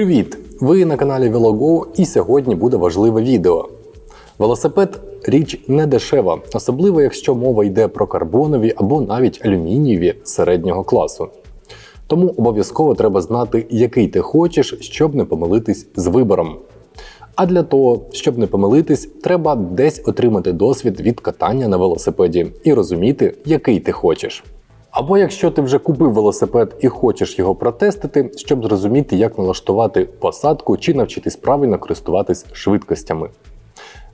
Привіт! Ви на каналі VeloGo і сьогодні буде важливе відео. Велосипед річ не дешева, особливо якщо мова йде про карбонові або навіть алюмінієві середнього класу. Тому обов'язково треба знати, який ти хочеш, щоб не помилитись з вибором. А для того, щоб не помилитись, треба десь отримати досвід від катання на велосипеді і розуміти, який ти хочеш. Або якщо ти вже купив велосипед і хочеш його протестити, щоб зрозуміти, як налаштувати посадку чи навчитись правильно користуватись швидкостями.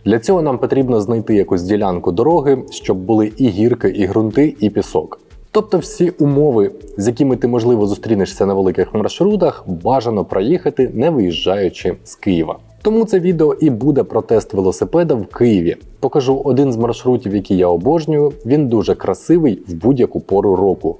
Для цього нам потрібно знайти якусь ділянку дороги, щоб були і гірки, і ґрунти, і пісок. Тобто всі умови, з якими ти можливо зустрінешся на великих маршрутах, бажано проїхати, не виїжджаючи з Києва. Тому це відео і буде про тест велосипеда в Києві. Покажу один з маршрутів, який я обожнюю. Він дуже красивий в будь-яку пору року.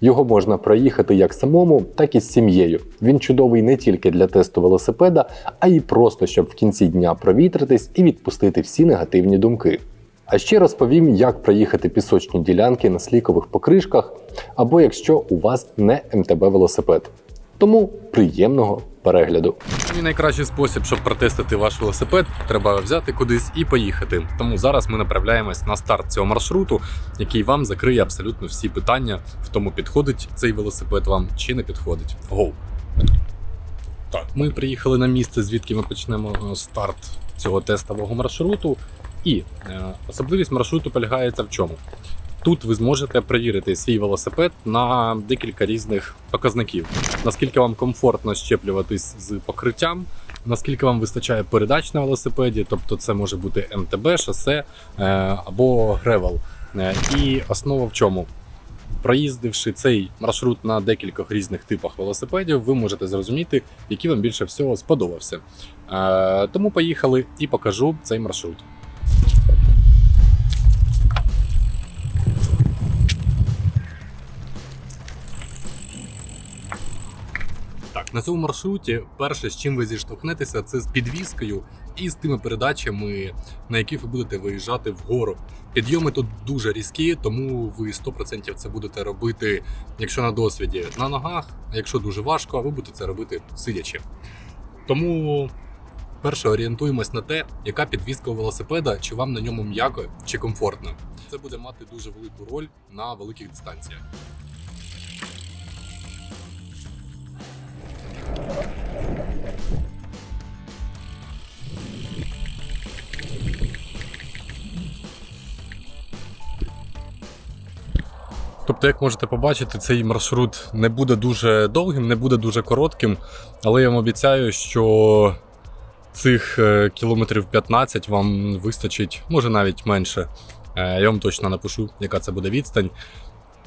Його можна проїхати як самому, так і з сім'єю. Він чудовий не тільки для тесту велосипеда, а й просто щоб в кінці дня провітритись і відпустити всі негативні думки. А ще розповім, як проїхати пісочні ділянки на слікових покришках, або якщо у вас не МТБ велосипед. Тому приємного перегляду. І найкращий спосіб, щоб протестити ваш велосипед, треба взяти кудись і поїхати. Тому зараз ми направляємось на старт цього маршруту, який вам закриє абсолютно всі питання в тому, підходить цей велосипед вам чи не підходить. Гоу! Так, ми приїхали на місце, звідки ми почнемо е, старт цього тестового маршруту. І е, особливість маршруту полягається в чому? Тут ви зможете перевірити свій велосипед на декілька різних показників. Наскільки вам комфортно щеплюватись з покриттям, наскільки вам вистачає передач на велосипеді, тобто це може бути МТБ, шосе е, або гревел. Е, І основа в чому? Проїздивши цей маршрут на декількох різних типах велосипедів, ви можете зрозуміти, який вам більше всього сподобався. Е, Тому поїхали і покажу цей маршрут. На цьому маршруті перше, з чим ви зіштовхнетеся, це з підвіскою і з тими передачами, на яких ви будете виїжджати вгору. Підйоми тут дуже різкі, тому ви 100% це будете робити, якщо на досвіді на ногах, а якщо дуже важко, ви будете це робити сидячи. Тому перше орієнтуємось на те, яка підвізка у велосипеда, чи вам на ньому м'яко чи комфортно. Це буде мати дуже велику роль на великих дистанціях. Тобто, як можете побачити, цей маршрут не буде дуже довгим, не буде дуже коротким, але я вам обіцяю, що цих е, кілометрів 15 вам вистачить, може навіть менше. Е, Я вам точно напишу, яка це буде відстань.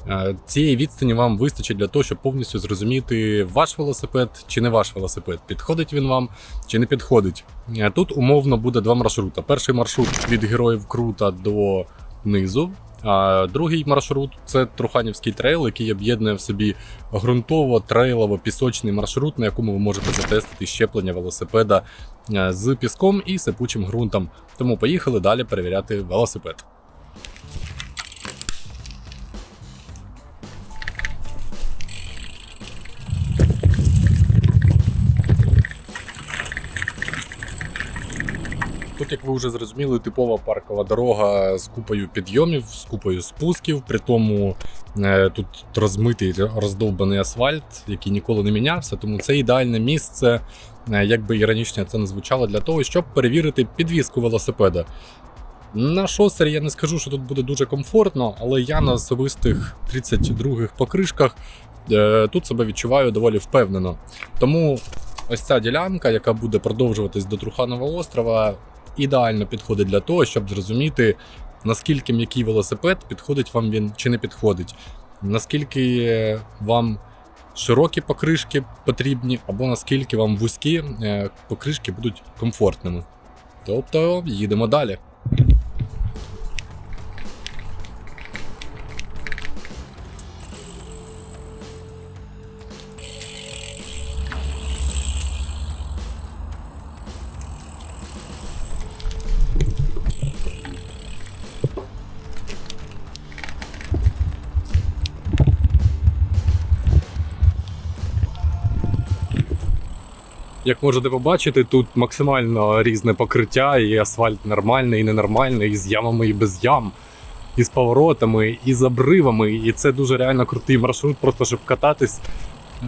Е, Цієї відстані вам вистачить для того, щоб повністю зрозуміти ваш велосипед чи не ваш велосипед. Підходить він вам чи не підходить. Е, Тут умовно буде два маршрути. Перший маршрут від героїв Крута до низу. А другий маршрут це Труханівський трейл, який об'єднує в собі ґрунтово-трейлово-пісочний маршрут, на якому ви можете затестити щеплення велосипеда е, з піском і сипучим ґрунтом. Тому поїхали далі перевіряти велосипед. Тут, як ви вже зрозуміли, типова паркова дорога з купою підйомів, з купою спусків. При тому е, тут розмитий роздовбаний асфальт, який ніколи не мінявся. Тому це ідеальне місце, е, як би іронічно це не звучало, для того, щоб перевірити підвізку велосипеда. На шосері я не скажу, що тут буде дуже комфортно, але я на особистих 32-х покришках е, тут себе відчуваю доволі впевнено. Тому ось ця ділянка, яка буде продовжуватись до Труханова острова, ідеально підходить для того, щоб зрозуміти, наскільки м'який велосипед підходить вам він чи не підходить, наскільки вам широкі покришки потрібні, або наскільки вам вузькі е, покришки будуть комфортними. Тобто їдемо далі. Як можете побачити, тут максимально різне покриття, і асфальт нормальний, і ненормальний, і з ямами, і без ям, і з поворотами, і з обривами. І це дуже реально крутий маршрут, просто щоб кататись.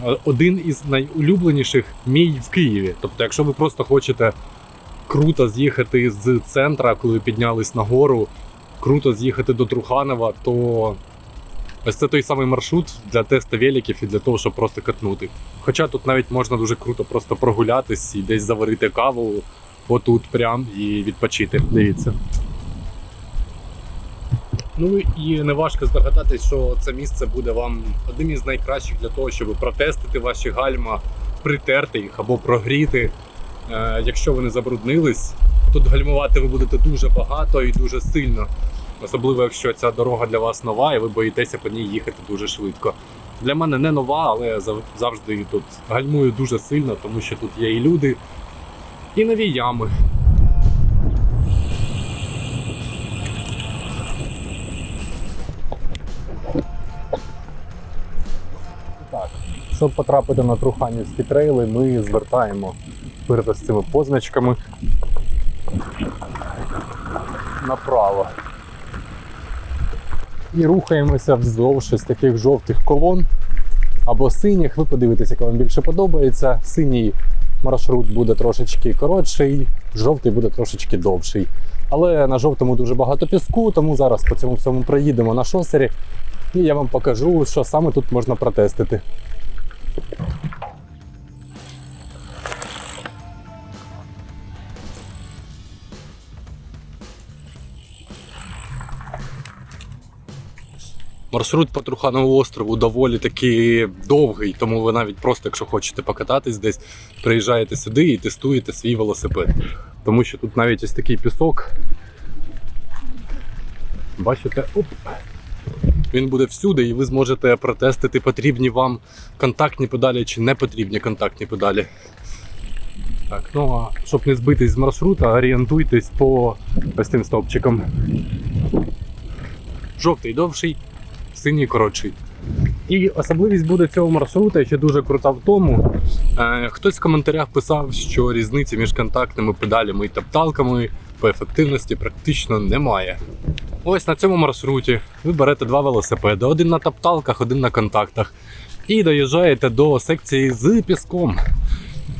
Е, Один із найулюбленіших мій в Києві. Тобто, якщо ви просто хочете круто з'їхати з центра, коли піднялись на гору, круто з'їхати до Труханова, то ось це той самий маршрут для тесту великів і для того, щоб просто катнути. Хоча тут навіть можна дуже круто просто прогулятись і десь заварити каву отут прям і відпочити. Дивіться. Ну і не важко здогадатись, що це місце буде вам одним із найкращих для того, щоб протестити ваші гальма, притерти їх або прогріти. Е, якщо вони забруднились, тут гальмувати ви будете дуже багато і дуже сильно. Особливо, якщо ця дорога для вас нова і ви боїтеся по ній їхати дуже швидко. Для мене не нова, але я зав- завжди тут гальмую дуже сильно, тому що тут є і люди, і нові ями. Так, щоб потрапити на Труханівські трейли, ми звертаємо перед цими позначками направо. І рухаємося вздовж із таких жовтих колон або синіх. Ви подивитеся, яка вам більше подобається. Синій маршрут буде трошечки коротший, жовтий буде трошечки довший. Але на жовтому дуже багато піску, тому зараз по цьому всьому проїдемо на шосері. І я вам покажу, що саме тут можна протестити. Маршрут по Труханову острову доволі таки довгий, тому ви навіть просто, якщо хочете покататись десь, приїжджаєте сюди і тестуєте свій велосипед. Тому що тут навіть ось такий пісок. Бачите, оп. Він буде всюди, і ви зможете протестити потрібні вам контактні педалі чи не потрібні контактні педалі. Так, ну а щоб не збитись з маршрута, орієнтуйтесь по ось цим стовпчикам. Жовтий довший, синій коротший. І особливість буде цього маршрута ще дуже крута в тому. Е, хтось в коментарях писав, що різниці між контактними педалями і топталками по ефективності практично немає. Ось на цьому маршруті ви берете два велосипеди: один на топталках, один на контактах. І доїжджаєте до секції з піском.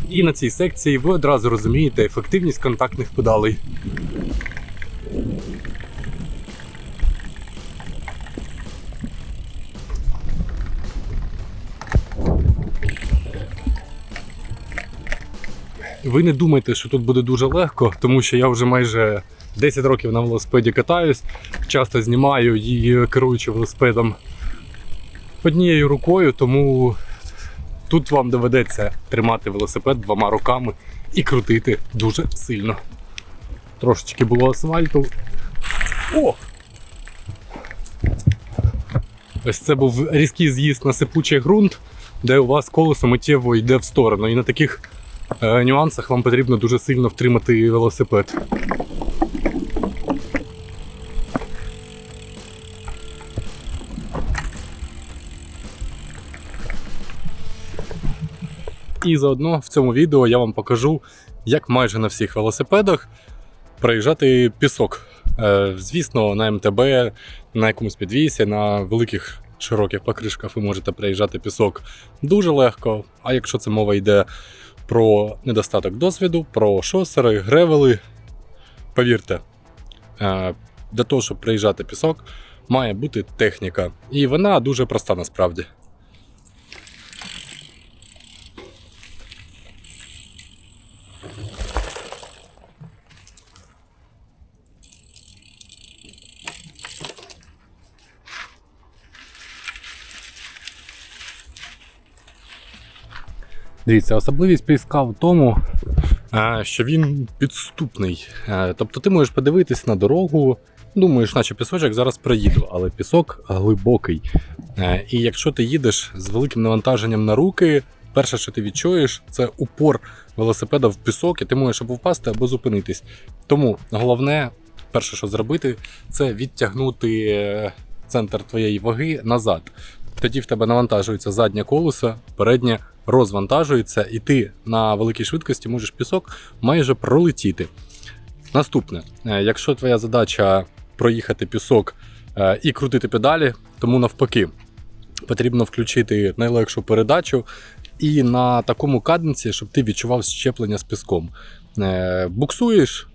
І на цій секції ви одразу розумієте ефективність контактних педалей. Ви не думайте, що тут буде дуже легко, тому що я вже майже 10 років на велосипеді катаюсь, часто знімаю і керуючи велосипедом однією рукою, тому тут вам доведеться тримати велосипед двома руками і крутити дуже сильно. Трошечки було асфальту. О! Ось це був різкий з'їзд на сипучий ґрунт, де у вас колесо миттєво йде в сторону. І на таких нюансах вам потрібно дуже сильно втримати велосипед. І заодно в цьому відео я вам покажу, як майже на всіх велосипедах проїжджати пісок. Е, Звісно, на МТБ, на якомусь підвісі, на великих широких покришках ви можете проїжджати пісок дуже легко. А якщо це мова йде про недостаток досвіду, про шосери, гревели, повірте, е, для того, щоб приїжджати пісок, має бути техніка. І вона дуже проста насправді. Дивіться, особливість піска в тому, е, що він підступний. Е, Тобто ти можеш подивитись на дорогу, думаєш, наче пісочок зараз проїду, але пісок глибокий. Е, І якщо ти їдеш з великим навантаженням на руки, перше, що ти відчуєш, це упор велосипеда в пісок, і ти можеш або впасти, або зупинитись. Тому головне, перше, що зробити, це відтягнути центр твоєї ваги назад. Тоді в тебе навантажується заднє колесо, переднє розвантажується, і ти на великій швидкості можеш пісок майже пролетіти. Наступне, Е, якщо твоя задача проїхати пісок е, і крутити педалі, тому навпаки, потрібно включити найлегшу передачу і на такому каденці, щоб ти відчував щеплення з піском. Е, Буксуєш,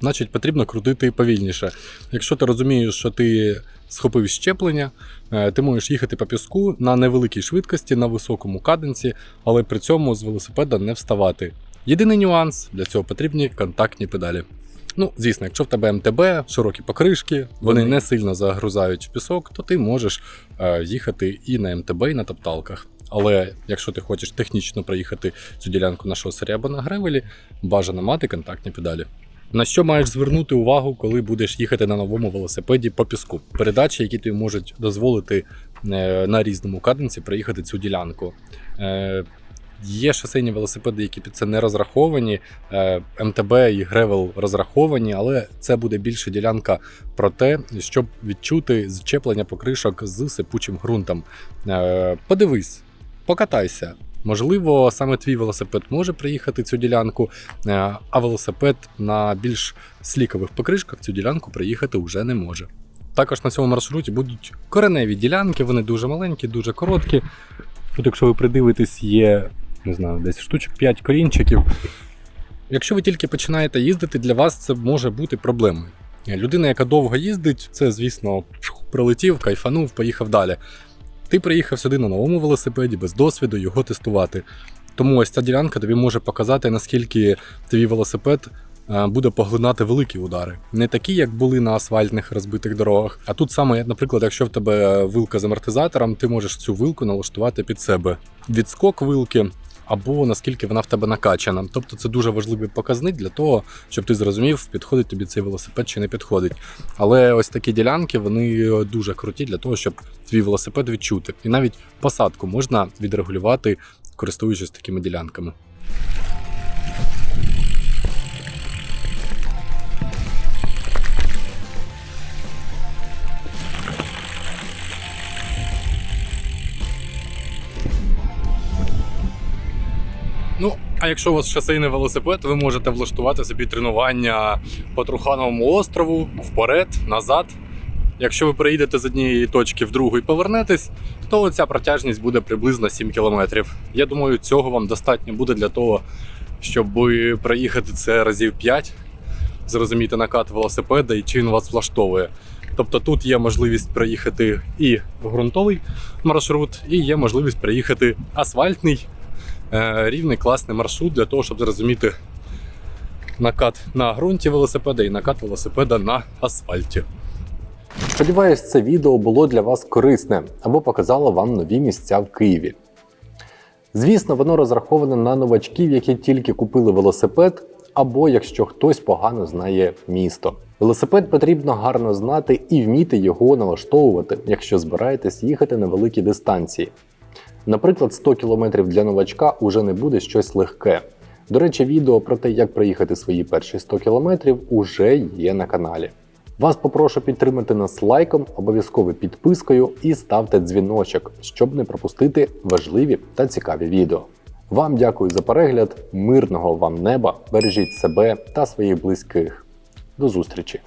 значить потрібно крутити повільніше. Якщо ти розумієш, що ти схопив щеплення, е, ти можеш їхати по піску на невеликій швидкості, на високому каденці, але при цьому з велосипеда не вставати. Єдиний нюанс для цього потрібні контактні педалі. Ну, звісно, якщо в тебе МТБ, широкі покришки, вони не сильно загрузають в пісок, то ти можеш е, їхати і на МТБ, і на топталках. Але якщо ти хочеш технічно проїхати цю ділянку на шосері або на гревелі, бажано мати контактні педалі. На що маєш звернути увагу, коли будеш їхати на новому велосипеді по піску? Передачі, які тобі можуть дозволити е, на різному каденці проїхати цю ділянку. Е, Є шосейні велосипеди, які під це не розраховані. е, МТБ і Гревел розраховані, але це буде більше ділянка про те, щоб відчути зчеплення покришок з сипучим ґрунтом. Подивись, покатайся. Можливо, саме твій велосипед може приїхати цю ділянку, е, а велосипед на більш слікових покришках цю ділянку приїхати вже не може. Також на цьому маршруті будуть кореневі ділянки, вони дуже маленькі, дуже короткі. Тут, якщо ви придивитесь, є не знаю, десь штучок 5 корінчиків. Якщо ви тільки починаєте їздити, для вас це може бути проблемою. Людина, яка довго їздить, це, звісно, прилетів, кайфанув, поїхав далі. Ти приїхав сюди на новому велосипеді без досвіду його тестувати. Тому ось ця ділянка тобі може показати, наскільки твій велосипед е, буде поглинати великі удари. Не такі, як були на асфальтних розбитих дорогах. А тут саме, наприклад, якщо в тебе вилка з амортизатором, ти можеш цю вилку налаштувати під себе. Відскок вилки. Або наскільки вона в тебе накачана. Тобто це дуже важливий показник для того, щоб ти зрозумів, підходить тобі цей велосипед чи не підходить. Але ось такі ділянки вони дуже круті для того, щоб твій велосипед відчути. І навіть посадку можна відрегулювати, користуючись такими ділянками. А якщо у вас шосейний велосипед, ви можете влаштувати собі тренування по Трухановому острову вперед, назад. Якщо ви приїдете з однієї точки в другу і повернетесь, то ця протяжність буде приблизно 7 кілометрів. Я думаю, цього вам достатньо буде для того, щоб проїхати це разів 5, зрозуміти накат велосипеда і чи він вас влаштовує. Тобто тут є можливість проїхати і ґрунтовий маршрут, і є можливість проїхати асфальтний рівний класний маршрут для того, щоб зрозуміти накат на ґрунті велосипеда і накат велосипеда на асфальті. Сподіваюсь, це відео було для вас корисне або показало вам нові місця в Києві. Звісно, воно розраховане на новачків, які тільки купили велосипед, або якщо хтось погано знає місто. Велосипед потрібно гарно знати і вміти його налаштовувати, якщо збираєтесь їхати на великі дистанції. Наприклад, 100 км для новачка уже не буде щось легке. До речі, відео про те, як проїхати свої перші 100 км, уже є на каналі. Вас попрошу підтримати нас лайком, обов'язково підпискою і ставте дзвіночок, щоб не пропустити важливі та цікаві відео. Вам дякую за перегляд, мирного вам неба, бережіть себе та своїх близьких. До зустрічі!